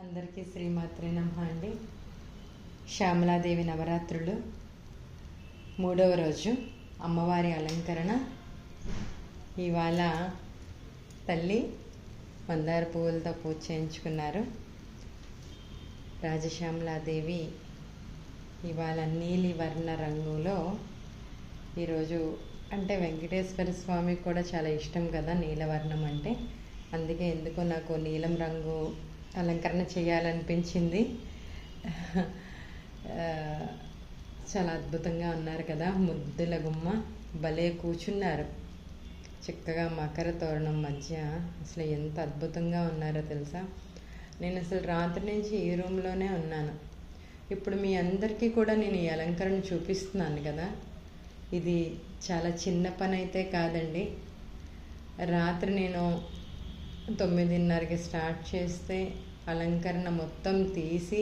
అందరికీ శ్రీమాత్రే నమ అండి. శ్యామలాదేవి నవరాత్రులు. మూడవ రోజు అమ్మవారి అలంకరణ. ఇవాళ తల్లి మందార పువ్వులతో పూజ చేయించుకున్నారు. రాజశ్యామలాదేవి ఇవాళ నీలి వర్ణ రంగులో ఈరోజు అంటే వెంకటేశ్వర స్వామికి కూడా చాలా ఇష్టం కదా నీలవర్ణం అంటే. అందుకే ఎందుకో నాకు నీలం రంగు అలంకరణ చేయాలనిపించింది. చాలా అద్భుతంగా ఉన్నారు కదా ముద్దుల గుమ్మ. భలే కూర్చున్నారు. చక్కగా మకర తోరణం మధ్య అసలు ఎంత అద్భుతంగా ఉన్నారో తెలుసా? నేను అసలు రాత్రి నుంచి ఈ రూమ్లోనే ఉన్నాను. ఇప్పుడు మీ అందరికీ కూడా నేను ఈ అలంకరణ చూపిస్తున్నాను కదా. ఇది చాలా చిన్న పని అయితే కాదండి. రాత్రి నేను తొమ్మిదిన్నరకి స్టార్ట్ చేస్తే అలంకరణ మొత్తం తీసి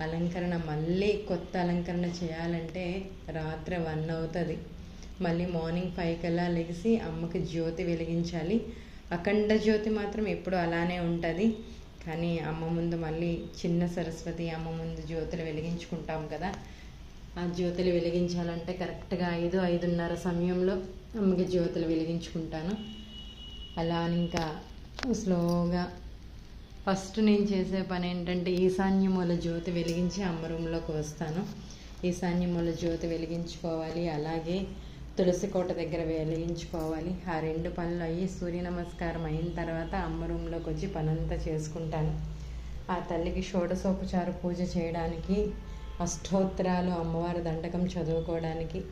అలంకరణ మళ్ళీ కొత్త అలంకరణ చేయాలంటే రాత్రి వన్ అవుతుంది. మళ్ళీ మార్నింగ్ ఫైవ్ కల్లా లెగిసి అమ్మకి జ్యోతి వెలిగించాలి. అఖండ జ్యోతి మాత్రం ఎప్పుడు అలానే ఉంటుంది. కానీ అమ్మ ముందు మళ్ళీ చిన్న సరస్వతి అమ్మ ముందు జ్యోతులు వెలిగించుకుంటాం కదా. ఆ జ్యోతులు వెలిగించాలంటే కరెక్ట్గా ఐదు ఐదున్నర సమయంలో అమ్మకి జ్యోతులు వెలిగించుకుంటాను. అలా అని ఇంకా స్లోగా. ఫస్ట్ నేను చేసే పని ఏంటంటే ఈశాన్యమూల జ్యోతి వెలిగించి అమ్మ రూమ్లోకి వస్తాను. ఈశాన్యమూల జ్యోతి వెలిగించుకోవాలి. అలాగే తులసి కోట దగ్గర వెలిగించుకోవాలి. ఆ రెండు పనులు అయ్యి సూర్య నమస్కారం అయిన తర్వాత అమ్మ రూమ్లోకి వచ్చి పనంతా చేసుకుంటాను. ఆ తల్లికి షోడశోపచార పూజ చేయడానికి అష్టోత్తరాలు అమ్మవారి దండకం చదువుకోవడానికి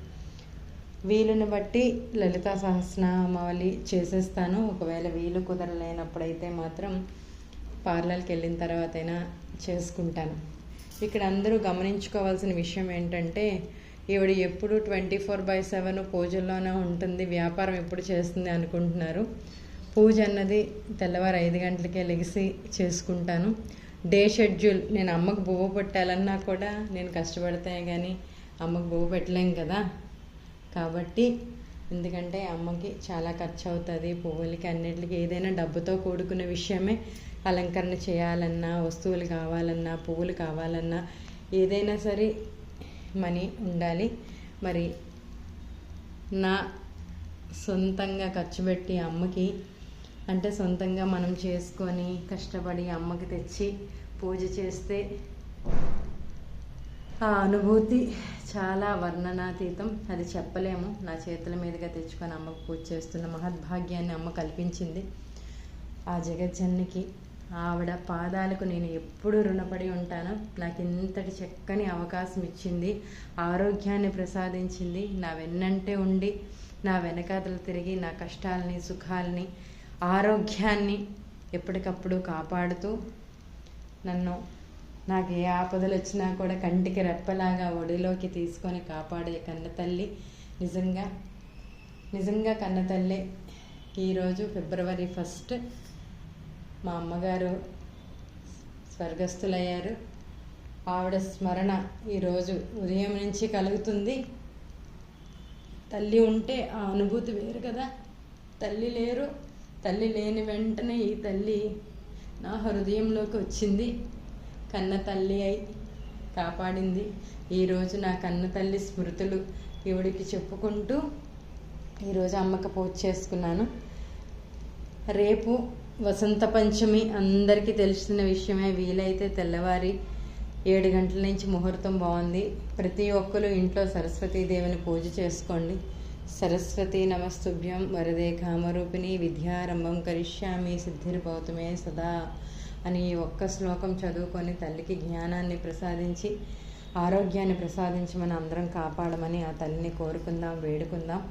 వీలుని బట్టి లలితా సహస్రనామావళి చేసేస్తాను. ఒకవేళ వీలు కుదరలేనప్పుడైతే మాత్రం పార్లర్కి వెళ్ళిన తర్వాత అయినా చేసుకుంటాను. ఇక్కడ అందరూ గమనించుకోవాల్సిన విషయం ఏంటంటే ఈవిడ ఎప్పుడు ట్వంటీ ఫోర్ బై సెవెన్ పూజల్లోనే ఉంటుంది వ్యాపారం ఎప్పుడు చేస్తుంది అనుకుంటున్నారు. పూజ అన్నది తెల్లవారు ఐదు గంటలకే లెగిసి చేసుకుంటాను. డే షెడ్యూల్ నేను అమ్మకు బువ్వ పెట్టాలన్నా కూడా నేను కష్టపడితే కానీ అమ్మకు బువ్వ పెట్టలేం కదా. కాబట్టి ఎందుకంటే అమ్మకి చాలా ఖర్చు అవుతుంది పువ్వులకి అన్నిటికి ఏదైనా డబ్బుతో కూడుకున్న విషయమే అలంకరణ చేయాలన్నా వస్తువులు కావాలన్నా పువ్వులు కావాలన్నా ఏదైనా సరే మనీ ఉండాలి. మరి నా సొంతంగా ఖర్చు పెట్టి అమ్మకి అంటే సొంతంగా మనం చేసుకొని కష్టపడి అమ్మకి తెచ్చి పూజ చేస్తే ఆ అనుభూతి చాలా వర్ణనాతీతం. అది చెప్పలేము. నా చేతుల మీదుగా తెచ్చుకొని అమ్మకు పూజ చేస్తున్న మహద్భాగ్యాన్ని అమ్మ కల్పించింది. ఆ జగజ్జన్నికి ఆవిడ పాదాలకు నేను ఎప్పుడు రుణపడి ఉంటాను నాకు ఇంతటి చక్కని అవకాశం ఇచ్చింది ఆరోగ్యాన్ని ప్రసాదించింది. నా వెన్నంటే ఉండి నా వెనకాతలు తిరిగి నా కష్టాలని సుఖాలని ఆరోగ్యాన్ని ఎప్పటికప్పుడు కాపాడుతూ నన్ను నాకు ఏ ఆపదలు వచ్చినా కూడా కంటికి రెప్పలాగా ఒడిలోకి తీసుకొని కాపాడే కన్న తల్లి నిజంగా నిజంగా కన్న తల్లి ఈరోజు ఫిబ్రవరి ఫస్ట్ మా అమ్మగారు స్వర్గస్థులయ్యారు. ఆవిడ స్మరణ ఈరోజు ఉదయం నుంచి కలుగుతుంది. తల్లి ఉంటే ఆ అనుభూతి వేరు కదా. తల్లి లేరు తల్లి లేని వెంటనే ఈ తల్లి నా హృదయంలోకి వచ్చింది. కన్న తల్లి అయి కాపాడింది. ఈరోజు నా కన్న తల్లి స్మృతులు ఈవిడికి చెప్పుకుంటూ ఈరోజు అమ్మకి పూజ చేసుకున్నాను. రేపు వసంత పంచమి అందరికీ తెలిసిన విషయమే. వీలైతే తెల్లవారి ఏడు గంటల నుంచి ముహూర్తం బాగుంది. ప్రతి ఒక్కరు ఇంట్లో సరస్వతీదేవిని పూజ చేసుకోండి. సరస్వతి నమస్తుభ్యం. వరదే కామరూపిణి. విద్యారంభం. కరిష్యామి. సిద్ధిర్భౌతమే సదా. అని ఈ ఒక్క శ్లోకం చదువుకొని తల్లికి జ్ఞానాన్ని ప్రసాదించి ఆరోగ్యాన్ని ప్రసాదించి మన అందరం కాపాడమని ఆ తల్లిని కోరుకుందాం వేడుకుందాం.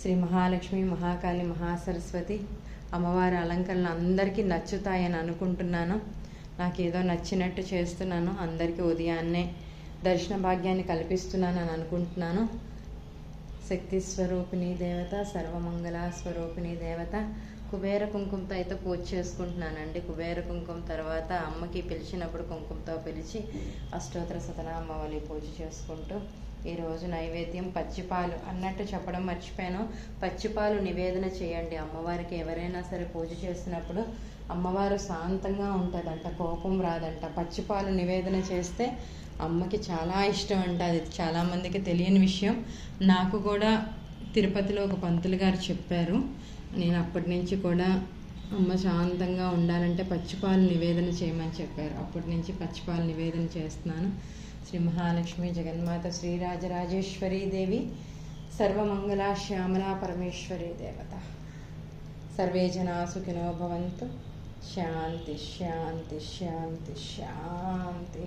శ్రీ మహాలక్ష్మి మహాకాళి మహాసరస్వతి అమ్మవారి అలంకరణలు అందరికీ నచ్చుతాయని అనుకుంటున్నాను. నాకు ఏదో నచ్చినట్టు చేస్తున్నాను. అందరికీ ఉదయాన్నే దర్శన భాగ్యాన్ని కల్పిస్తున్నాను అని అనుకుంటున్నాను. శక్తి స్వరూపిణి దేవత సర్వమంగళ స్వరూపిణి దేవత కుబేర కుంకుమతో అయితే పూజ చేసుకుంటున్నానండి. కుబేర కుంకుమ తర్వాత అమ్మకి పిలిచినప్పుడు కుంకుమతో పిలిచి అష్టోత్తర సతనామావళి పూజ చేసుకుంటూ ఈరోజు నైవేద్యం పచ్చిపాలు అన్నట్టు చెప్పడం మర్చిపోయాను. పచ్చిపాలు నివేదన చేయండి. అమ్మవారికి ఎవరైనా సరే పూజ చేసినప్పుడు అమ్మవారు శాంతంగా ఉంటుందంట కోపం రాదంట. పచ్చిపాలు నివేదన చేస్తే అమ్మకి చాలా ఇష్టం అంట. అది చాలామందికి తెలియని విషయం. నాకు కూడా తిరుపతిలో ఒక పంతులు గారు చెప్పారు. నేను అప్పటి నుంచి కూడా అమ్మ శాంతంగా ఉండాలంటే పచ్చిపాలు నివేదన చేయమని చెప్పారు. అప్పటి నుంచి పచ్చిపాలు నివేదన చేస్తున్నాను. శ్రీ మహాలక్ష్మి జగన్మాత శ్రీరాజరాజేశ్వరీ దేవి సర్వమంగళ శ్యామలా పరమేశ్వరి దేవత. సర్వే జనా సుఖినో భవంతు. శాంతి శాంతి శాంతి శాంతి.